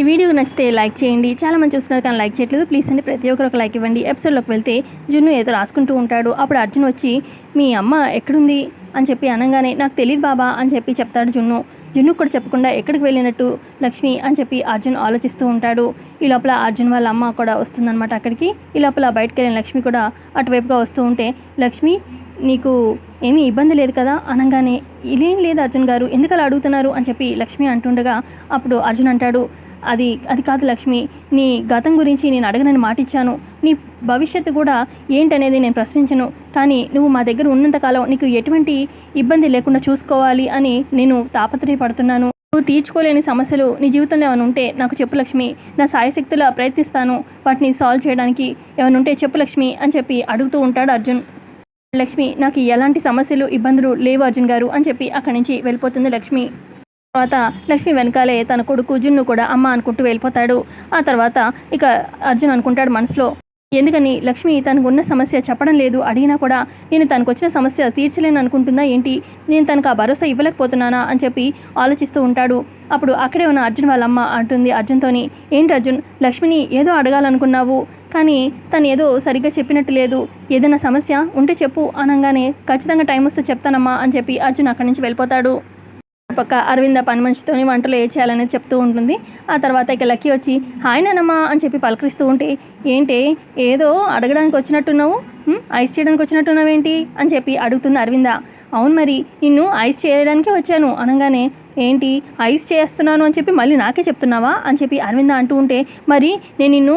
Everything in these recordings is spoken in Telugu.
ఈ వీడియో నచ్చితే లైక్ చేయండి. చాలా మంది చూస్తున్నారు కానీ లైక్ చేయట్లేదు. ప్లీజ్ అండి ప్రతి ఒక్కరు ఒక లైక్ ఇవ్వండి. ఎపిసోడ్లోకి వెళ్తే జున్ను ఏదో రాసుకుంటూ ఉంటాడు. అప్పుడు అర్జున్ వచ్చి మీ అమ్మ ఎక్కడుంది? అని చెప్పి అనగానే నాకు తెలియదు బాబా అని చెప్పి చెప్తాడు జున్ను. జున్ను కూడా చెప్పకుండా ఎక్కడికి వెళ్ళినట్టు లక్ష్మి అని చెప్పి అర్జున్ ఆలోచిస్తూ ఉంటాడు. ఈ లోపల అర్జున్ వాళ్ళ అమ్మ కూడా వస్తుందన్నమాట అక్కడికి. ఈ లోపల బయటకు వెళ్ళిన లక్ష్మి కూడా అటువైపుగా వస్తూ ఉంటే లక్ష్మి నీకు ఏమీ ఇబ్బంది లేదు కదా? అనగానే ఇదేం లేదు అర్జున్ గారు ఎందుకు అలా అడుగుతున్నారు? అని చెప్పి లక్ష్మి అంటుండగా అప్పుడు అర్జున్ అంటాడు అది అది కాదు లక్ష్మి. నీ గతం గురించి నేను అడగనని మాట ఇచ్చాను నీ భవిష్యత్తు కూడా ఏంటనేది నేను ప్రశ్నించను. కానీ నువ్వు మా దగ్గర ఉన్నంతకాలం నీకు ఎటువంటి ఇబ్బంది లేకుండా చూసుకోవాలి అని నేను తాపత్రయపడుతున్నాను. నువ్వు తీర్చుకోలేని సమస్యలు నీ జీవితంలో ఏమైనా ఉంటే నాకు చెప్పు లక్ష్మి. నా సాయశక్తులా ప్రయత్నిస్తాను. వాటిని సాల్వ్ చేయడానికి ఏమైనా ఉంటే చెప్పు లక్ష్మి అని చెప్పి అడుగుతూ ఉంటాడు అర్జున్. లక్ష్మి నాకు ఎలాంటి సమస్యలు ఇబ్బందులు లేవు అర్జున్ గారు అని చెప్పి అక్కడి నుంచి వెళ్ళిపోతుంది లక్ష్మి. తర్వాత లక్ష్మి వెనకాలే తన కొడుకు జున్ను కూడా అమ్మ అనుకుంటూ వెళ్ళిపోతాడు. ఆ తర్వాత ఇక అర్జున్ అనుకుంటాడు మనసులో ఎందుకని లక్ష్మి తనకు ఉన్న సమస్య చెప్పడం లేదు అడిగినా కూడా నేను తనకు వచ్చిన సమస్య తీర్చలేను అనుకుంటుందా ఏంటి? నేను తనకు ఆ భరోసా ఇవ్వలేకపోతున్నానా? అని చెప్పి ఆలోచిస్తూ ఉంటాడు. అప్పుడు అక్కడే ఉన్న అర్జున్ వాళ్ళ అమ్మ అంటుంది అర్జున్తోని ఏంటి అర్జున్ లక్ష్మిని ఏదో అడగాలనుకున్నావు కానీ తను ఏదో సరిగ్గా చెప్పినట్టు లేదు. ఏదైనా సమస్య ఉంటే చెప్పు అనగానే ఖచ్చితంగా టైం వస్తే చెప్తానమ్మా అని చెప్పి అర్జున్ అక్కడి నుంచి వెళ్ళిపోతాడు. పక్క అరవింద పని మనిషితోని వంటలు ఏ చేయాలనేది చెప్తూ ఉంటుంది. ఆ తర్వాత ఇక లక్కీ వచ్చి హాయ్ నానమ్మా అని చెప్పి పలకరిస్తూ ఉంటే ఏంటి ఏదో అడగడానికి వచ్చినట్టున్నావు? ఐస్ చేయడానికి వచ్చినట్టున్నావు ఏంటి అని చెప్పి అడుగుతుంది అరవింద. అవును మరి నిన్ను ఐస్ చేయడానికే వచ్చాను అనగానే ఏంటి ఐస్ చేస్తున్నాను అని చెప్పి మళ్ళీ నాకే చెప్తున్నావా? అని చెప్పి అరవింద అంటూ ఉంటే మరి నేను నిన్ను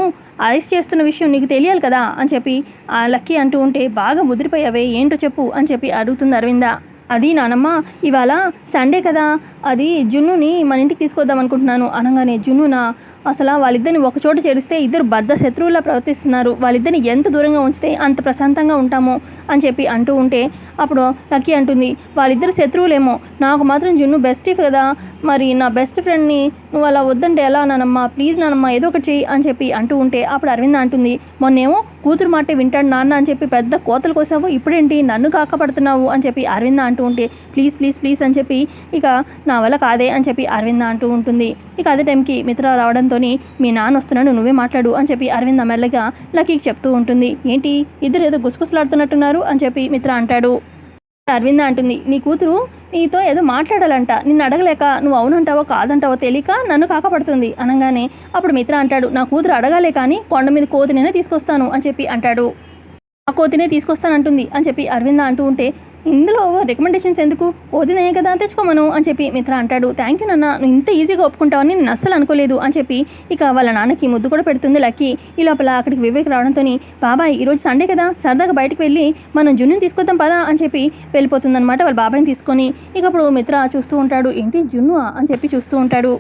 ఐస్ చేస్తున్న విషయం నీకు తెలియాలి కదా? అని చెప్పి ఆ లక్కీ అంటూ ఉంటే బాగా ముదిరిపోయావే ఏంటో చెప్పు అని చెప్పి అడుగుతుంది అరవింద. అది నానమ్మ ఇవాళ సండే కదా. అది జున్నుని మన ఇంటికి తీసుకొద్దాం అనుకుంటున్నాను. అనగానే జున్నునా అసలు వాళ్ళిద్దరిని ఒక చోట చేరిస్తే ఇద్దరు బద్ద శత్రువులా ప్రవర్తిస్తున్నారు. వాళ్ళిద్దరిని ఎంత దూరంగా ఉంచితే అంత ప్రశాంతంగా ఉంటాము అని చెప్పి అంటూ ఉంటే అప్పుడు లక్కీ అంటుంది వాళ్ళిద్దరు శత్రువులేమో. నాకు మాత్రం జున్ను బెస్ట్ కదా. మరి నా బెస్ట్ ఫ్రెండ్ని నువ్వు అలా వద్దంటే ఎలా నానమ్మా? ప్లీజ్ నానమ్మా ఏదో ఒకటి చెయ్యి అని చెప్పి అంటూ ఉంటే అప్పుడు అరవింద్ అంటుంది మొన్నేమో కూతురు మాటే వింటాడు నాన్న అని చెప్పి పెద్ద కోతలు కోసావు ఇప్పుడేంటి నన్ను కాకపడుతున్నావు? అని చెప్పి అరవింద అంటూ ఉంటే ప్లీజ్ ప్లీజ్ ప్లీజ్ అని చెప్పి ఇక నా వల్ల కాదే అని చెప్పి అరవింద అంటూ ఉంటుంది. ఇక అదే టైంకి మిత్ర రావడంతో మీ నాన్న వస్తున్నాడు నువ్వే మాట్లాడు అని చెప్పి అరవింద మెల్లగా లక్కీకి చెప్తూ ఉంటుంది. ఏంటి? ఇద్దరు ఏదో గుసగుసలాడుతున్నట్టున్నారు అని చెప్పి మిత్ర అంటాడు. అరవింద అంటుంది. నీ కూతురు నీతో ఏదో మాట్లాడాలంట. నిన్ను అడగలేక నువ్వు అవునంటావో కాదంటావో తెలియక నన్ను కాకపడుతుంది అనగానే అప్పుడు మిత్ర అంటాడు. నా కూతురు అడగాలే కానీ కొండ మీద కోతినైనా తీసుకొస్తాను అని చెప్పి అంటాడు. ఆ కోతినే తీసుకొస్తానంటుంది అని చెప్పి అరవింద అంటూ ఉంటే ఇందులో రికమెండేషన్స్ ఎందుకు? కోతినే కదా తెచ్చుకోమను అని చెప్పి మిత్ర అంటాడు. థ్యాంక్ యూ నాన్న నువ్వు ఇంత ఈజీగా ఒప్పుకుంటావని నేను అస్సలు అనుకోలేదు అని చెప్పి ఇక వాళ్ళ నాన్నకి ముద్దు కూడా పెడుతుంది లక్కీ. ఈ లోపల అక్కడికి వివేక్ రావడంతో బాబాయ్ ఈరోజు సండే కదా సరదాగా బయటకు వెళ్ళి మనం జున్నుని తీసుకొద్దాం పదా అని చెప్పి వెళ్ళిపోతుందనమాట వాళ్ళ బాబాయ్ని తీసుకొని. ఇక అప్పుడు మిత్ర చూస్తూ ఉంటాడు ఏంటి జున్ను అని చెప్పి చూస్తూ ఉంటాడు.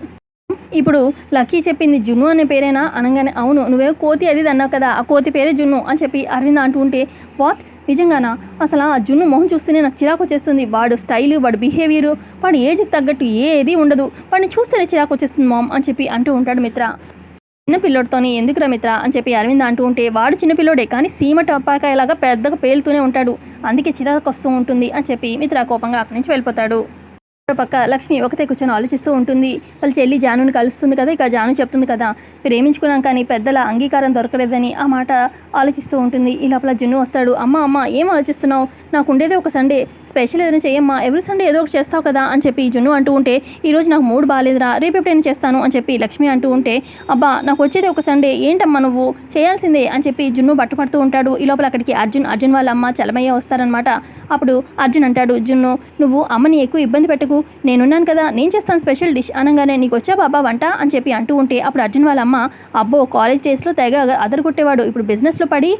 ఇప్పుడు లక్కీ చెప్పింది జున్ను అనే పేరేనా? అనగానే అవును నువ్వే కోతి అది ఇది అన్నావు కదా ఆ కోతి పేరే జున్ను అని చెప్పి అరవింద్ అంటూ ఉంటే వాట్? నిజంగానా? అసలు ఆ జున్ను మొహం చూస్తేనే నాకు చిరాకు వచ్చేస్తుంది. వాడు స్టైలు వాడు బిహేవియర్ వాడి ఏజ్కి తగ్గట్టు ఏది ఉండదు. వాడిని చూస్తేనే చిరాకు వచ్చేస్తుంది మామ్ అని చెప్పి అంటూ ఉంటాడు మిత్ర. చిన్నపిల్లోడితోని ఎందుకురా మిత్ర? అని చెప్పి అరవింద్ అంటూ ఉంటే వాడు చిన్నపిల్లోడే కానీ సీమ టపాకాయలాగా పెద్దగా పేలుతూనే ఉంటాడు. అందుకే చిరాకు వస్తూ ఉంటుంది అని చెప్పి మిత్ర కోపంగా అక్కడి నుంచి వెళ్ళిపోతాడు. పక్క లక్ష్మి ఒకతే కూర్చొని ఆలోచిస్తూ ఉంటుంది. వాళ్ళ చెల్లి జానుని కలుస్తుంది కదా ఇక జాను చెప్తుంది కదా ప్రేమించుకున్నాం కానీ పెద్దల అంగీకారం దొరకలేదని ఆ మాట ఆలోచిస్తూ ఉంటుంది. ఈ లోపల జున్ను వస్తాడు. అమ్మ అమ్మ ఏం ఆలోచిస్తున్నావు? నాకు ఉండేదే ఒక సండే. స్పెషల్ ఏదైనా చేయమ్మా ఎవ్రీ సండే ఏదో ఒకటి చేస్తావు కదా అని చెప్పి జున్ను అంటూ ఉంటే ఈరోజు నాకు మూడు బాగాలేదురా రేపు ఎప్పుడైనా చేస్తాను అని చెప్పి లక్ష్మి అంటూ ఉంటే అబ్బా నాకు వచ్చేది ఒక సండే. ఏంటమ్మా నువ్వు? చేయాల్సిందే అని చెప్పి జున్ను బట్టపడుతూ ఉంటాడు. ఈ లోపల అక్కడికి అర్జున్ అర్జున్ వాళ్ళ అమ్మ చలమయ్య వస్తారనమాట అప్పుడు అర్జున్ అంటాడు జున్ను నువ్వు అమ్మని ఎక్కువ ఇబ్బంది పెట్టకు. నేనున్నాను కదా నేను చేస్తాను స్పెషల్ డిష్ అనగానే నీకు వచ్చా బాబా వంట అని చెప్పి అంటూ ఉంటే అప్పుడు అర్జున్ వాళ్ళ అమ్మ అబ్బో కాలేజ్ డేస్లో తెగ అదరగొట్టేవాడు. ఇప్పుడు బిజినెస్లో పడి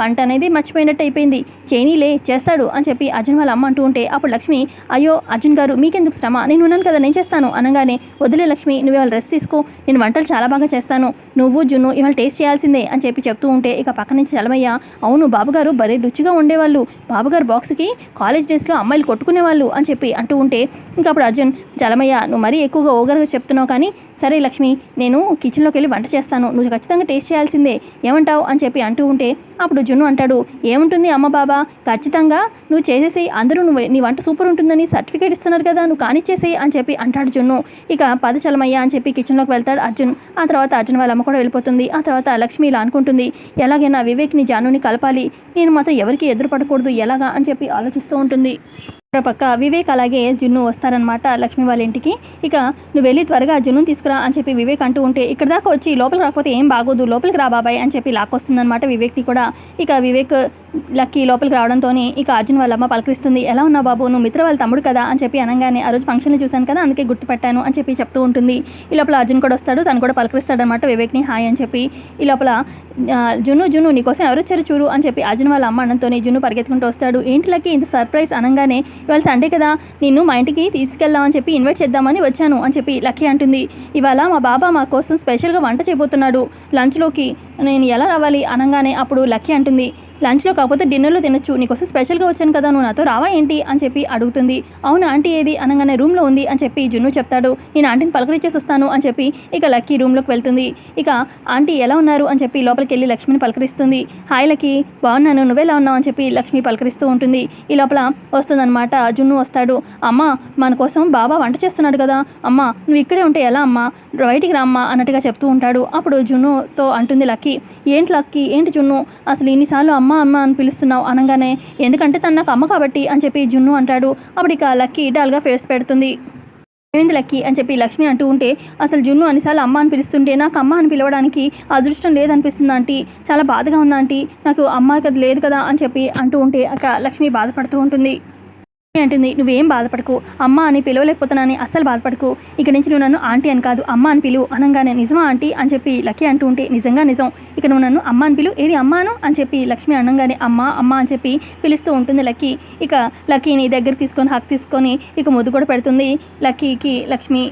వంట అనేది మర్చిపోయినట్టు అయిపోయింది. చేయనీలే చేస్తాడు అని చెప్పి అర్జున్ వాళ్ళ అమ్మ అంటూ ఉంటే అప్పుడు లక్ష్మి అయ్యో అర్జున్ గారు మీకెందుకు శ్రమ? నేను ఉన్నాను కదా నేను చేస్తాను అనగానే వదిలే లక్ష్మి నువ్వు ఇవాళ రెస్ట్ తీసుకో నేను వంటలు చాలా బాగా చేస్తాను. నువ్వు జున్ను ఇవాళ టేస్ట్ చేయాల్సిందే అని చెప్పి చెప్తూ ఉంటే ఇక పక్క నుంచి చలమయ్య అవును బాబుగారు భలే రుచిగా ఉండేవాళ్ళు. బాబుగారు బాక్స్కి కాలేజ్ డేస్లో అమ్మాయిలు కొట్టుకునేవాళ్ళు అని చెప్పి అంటూ ఉంటే ఇంకా అప్పుడు అర్జున్ చలమయ్య నువ్వు మరీ ఎక్కువగా ఓగరగా చెప్తున్నావు కానీ సరే లక్ష్మి నేను కిచెన్లోకి వెళ్ళి వంట చేస్తాను. నువ్వు ఖచ్చితంగా టేస్ట్ చేయాల్సిందే. ఏమంటావు? అని చెప్పి అంటూ ఉంటే అప్పుడు జున్ను అంటాడు ఏముంటుంది అమ్మ బాబా? ఖచ్చితంగా నువ్వు చేసేసి అందరూ నువ్వు నీ వంట సూపర్ ఉంటుందని సర్టిఫికేట్ ఇస్తున్నారు కదా నువ్వు కానిచ్చేసేయి అని చెప్పి అంటాడు జున్ను. ఇక పద చలమయ్య అని చెప్పి కిచెన్లోకి వెళ్తాడు అర్జున్. ఆ తర్వాత అర్జున్ వాళ్ళ అమ్మ కూడా వెళ్ళిపోతుంది. ఆ తర్వాత లక్ష్మి ఇలా అనుకుంటుంది ఎలాగైనా వివేక్ని జానుని కలపాలి. నేను మాత్రం ఎవరికి ఎదురు పడకూడదు. ఎలాగా? అని చెప్పి ఆలోచిస్తూ ఉంటుంది. పక్క వివేక్ అలాగే జున్ను వస్తారనమాట లక్ష్మి వాళ్ళ ఇంటికి. ఇక నువ్వు వెళ్ళి త్వరగా జున్ను తీసుకురా అని చెప్పి వివేక్ అంటూ ఉంటే ఇక్కడ దాకా వచ్చి లోపలికి రాకపోతే ఏం బాగోదు లోపలికి రా బాబాయ్ అని చెప్పి లాక్కొస్తుందన్నమాట వివేక్ని కూడా. ఇక వివేక్ లక్కీ లోపలికి రావడంతో ఇక అర్జున్ వాళ్ళ అమ్మ పలకరిస్తుంది. ఎలా ఉన్నావు బాబు? నువ్వు మిత్ర వాళ్ళ తమ్ముడు కదా? అని చెప్పి అనగానే ఆ రోజు ఫంక్షన్లు చూశాను కదా అందుకే గుర్తుపెట్టాను అని చెప్పి చెప్తూ ఉంటుంది. ఈ లోపల అర్జున్ కూడా వస్తాడు తను కూడా పలకరిస్తాడనమాట వివేక్ని. హాయ్ అని చెప్పి ఈ లోపల జును జున్ను జున్ను నీకోసం ఎవరు వచ్చారు చూడు? అని చెప్పి అర్జున్ వాళ్ళ అమ్మ అన్నంతో జున్ను పరిగెత్తుకుంటూ వస్తాడు. ఏంటి లక్కీ ఇంత సర్ప్రైజ్ అనగానే ఇవాళ సండే కదా నిన్ను మా ఇంటికి తీసుకెళ్దామని చెప్పి ఇన్వైట్ చేద్దామని వచ్చాను అని చెప్పి లక్కీ అంటుంది. ఇవాళ మా బాబా మా కోసం స్పెషల్గా వంట చేయబోతున్నాడు. లంచ్లోకి నేను ఎలా రావాలి అనగానే అప్పుడు లక్కీ అంటుంది లంచ్లో కాకపోతే డిన్నర్లో తినొచ్చు నీకోసం స్పెషల్గా వచ్చాను కదా నువ్వు నాతో రావా ఏంటి? అని చెప్పి అడుగుతుంది. అవును ఆంటీ ఏది? అనగానే రూమ్లో ఉంది అని చెప్పి జున్ను చెప్తాడు. నేను ఆంటీని పలకరించేసి వస్తాను అని చెప్పి ఇక లక్కీ రూమ్లోకి వెళ్తుంది. ఇక ఆంటీ ఎలా ఉన్నారు? అని చెప్పి లోపలికి వెళ్ళి లక్ష్మిని పలకరిస్తుంది. హాయ్ లక్కీ బాగున్నాను నువ్వెలా ఉన్నావు? అని చెప్పి లక్ష్మి పలకరిస్తూ ఉంటుంది. ఈ లోపల వస్తుందన్నమాట జున్ను వస్తాడు. అమ్మ మన కోసం బాబా వంట చేస్తున్నాడు కదా అమ్మ నువ్వు ఇక్కడే ఉంటే ఎలా అమ్మా? బయటికి రామ్మా అన్నట్టుగా చెప్తూ ఉంటాడు. అప్పుడు జున్నుతో అంటుంది లక్కీ ఏంటి లక్కీ? ఏంటి జున్ను? అసలు ఇన్నిసార్లు అమ్మ అమ్మ అని పిలుస్తున్నావు అనగానే ఎందుకంటే తను నాకు అమ్మ కాబట్టి అని చెప్పి జున్ను అంటాడు. అప్పుడు ఇక లక్కీ డల్గా ఫేస్ పెడుతుంది. ఏమైంది లక్కీ? అని చెప్పి లక్ష్మి అంటూ ఉంటే అసలు జున్ను అన్నిసార్లు అమ్మ అని పిలుస్తుంటే నాకు అమ్మ అని పిలవడానికి అదృష్టం లేదనిపిస్తుంది ఆంటీ. చాలా బాధగా ఉంది ఆంటీ. నాకు అమ్మ కదా లేదు కదా అని చెప్పి అంటూ ఉంటే అక్క లక్ష్మి బాధపడుతూ ఉంటుంది. అంటుంది నువ్వేం బాధపడకు. అమ్మ అని పిలవలేకపోతున్నానని అస్సలు బాధపడకు. ఇక నుంచి నువ్వు నన్ను ఆంటీ అని కాదు అమ్మ అని పిలువు. అనగానే నిజమా ఆంటీ? అని చెప్పి లక్కీ అంటూ ఉంటే నిజంగా నిజం. ఇక నువ్వు నన్ను అమ్మ అని పిలు ఏది అమ్మాను? అని చెప్పి లక్ష్మి అనగానే అమ్మ అమ్మ అని చెప్పి పిలుస్తూ ఉంటుంది లక్కీ. ఇక లక్కీని దగ్గర తీసుకొని హక్ తీసుకొని ఇక ముద్దు కూడా పెడుతుంది లక్కీకి. లక్ష్మి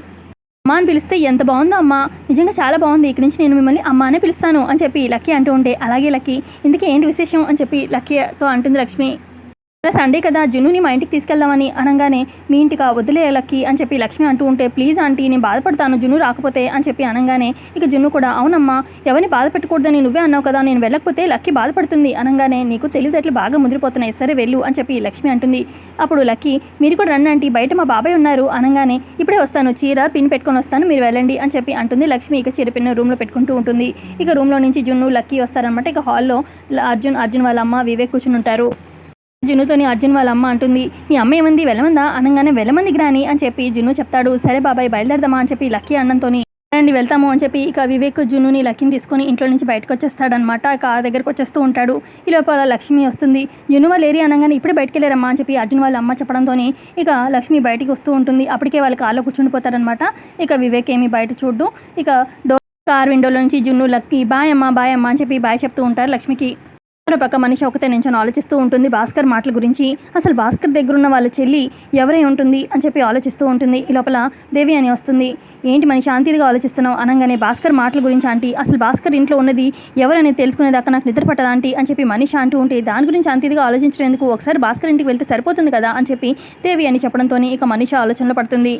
అమ్మ అని పిలిస్తే ఎంత బాగుందో అమ్మ. నిజంగా చాలా బాగుంది. ఇక నుంచి నేను మిమ్మల్ని అమ్మ అనే పిలుస్తాను అని చెప్పి లక్కీ అంటూ ఉంటే అలాగే లక్కీ. ఇందుకే ఏంటి విశేషం? అని చెప్పి లక్కీతో అంటుంది లక్ష్మి. సండే కదా జున్నుని మా ఇంటికి తీసుకెళ్దామని అనగానే మీ ఇంటికి వదిలే లక్కీ అని చెప్పి లక్ష్మి అంటూ ఉంటే ప్లీజ్ ఆంటీ నేను బాధపడతాను జున్ను రాకపోతే అని చెప్పి అనగానే ఇక జున్ను కూడా అవునమ్మా ఎవరిని బాధ పెట్టకూడదని నువ్వే అన్నావు కదా నేను వెళ్ళకపోతే లక్కీ బాధపడుతుంది అనగానే నీకు తెలివితేటలు బాగా ముదిరిపోతున్నాయి సరే వెళ్ళు అని చెప్పి లక్ష్మి అంటుంది. అప్పుడు లక్కీ మీరు కూడా రండి ఆంటీ బయట మా బాబాయ్ ఉన్నారు అనగానే ఇప్పుడే వస్తాను చీర పిన్ పెట్టుకొని వస్తాను మీరు వెళ్ళండి అని చెప్పి అంటుంది లక్ష్మి ఇక చీర పిన్ రూమ్లో పెట్టుకుంటూ ఉంటుంది. ఇక రూమ్లో నుంచి జున్ను లక్కీ వస్తారనమాట ఇక హాల్లో అర్జున్ అర్జున్ వాళ్ళ అమ్మ వివేక్ కూర్చుని ఉంటారు. జున్నుతోని అర్జున్ వాళ్ళ అమ్మ అంటుంది మీ అమ్మ ఏమంది? వెళ్ళమందా? అనగానే వెళ్ళమంది గ్రాని అని చెప్పి జున్ను చెప్తాడు. సరే బాబాయ్ బయలుదేరదామా అని చెప్పి లక్కీ అన్నంతోని రండి వెళ్తాము అని చెప్పి ఇక వివేక్ జున్నుని లక్కీని తీసుకొని ఇంట్లో నుంచి బయటకు వచ్చేస్తాడనమాట ఇక ఆ దగ్గరకు వచ్చేస్తూ ఉంటాడు. ఈ లోపల లక్ష్మి వస్తుంది. జున్ను వాళ్ళు ఏరి అనగానే ఇప్పుడే బయటికి వెళ్ళారమ్మా అని చెప్పి అర్జున్ వాళ్ళ అమ్మ చెప్పడంతో ఇక లక్ష్మి బయటికి వస్తూ ఉంటుంది. అప్పటికే వాళ్ళ కార్లో కూర్చుండిపోతారనమాట ఇక వివేక్ ఏమి బయట చూడ్డు. ఇక డోర్ కార్ విండోలో నుంచి జున్ను లక్కీ బాయ్ అమ్మ బాయ్ అమ్మ అని చెప్పి బాయ్ చెప్తూ ఉంటారు లక్ష్మికి. పక్క మనిషి ఒకతే నించొని ఆలోచిస్తూ ఉంటుంది. భాస్కర్ మాటల గురించి అసలు భాస్కర్ దగ్గర ఉన్న వాళ్ళ చెల్లి ఎవరై ఉంటుంది అని చెప్పి ఆలోచిస్తూ ఉంటుంది. ఈ లోపల దేవి అని వస్తుంది. ఏంటి మనిషి శాంతిగా ఆలోచిస్తున్నావు అనగానే భాస్కర్ మాటల గురించి ఆంటీ అసలు భాస్కర్ ఇంట్లో ఉన్నది ఎవరనేది తెలుసుకునేదాకా నాకు నిద్ర పట్టదా ఆంటీ అని చెప్పి మనిషి అంటూ ఉంటే దాని గురించి శాంతిగా ఆలోచించడం ఎందుకు? ఒకసారి భాస్కర్ ఇంటికి వెళ్తే సరిపోతుంది కదా అని చెప్పి దేవి అని చెప్పడంతో ఇక మనిషి ఆలోచనలో పడుతుంది.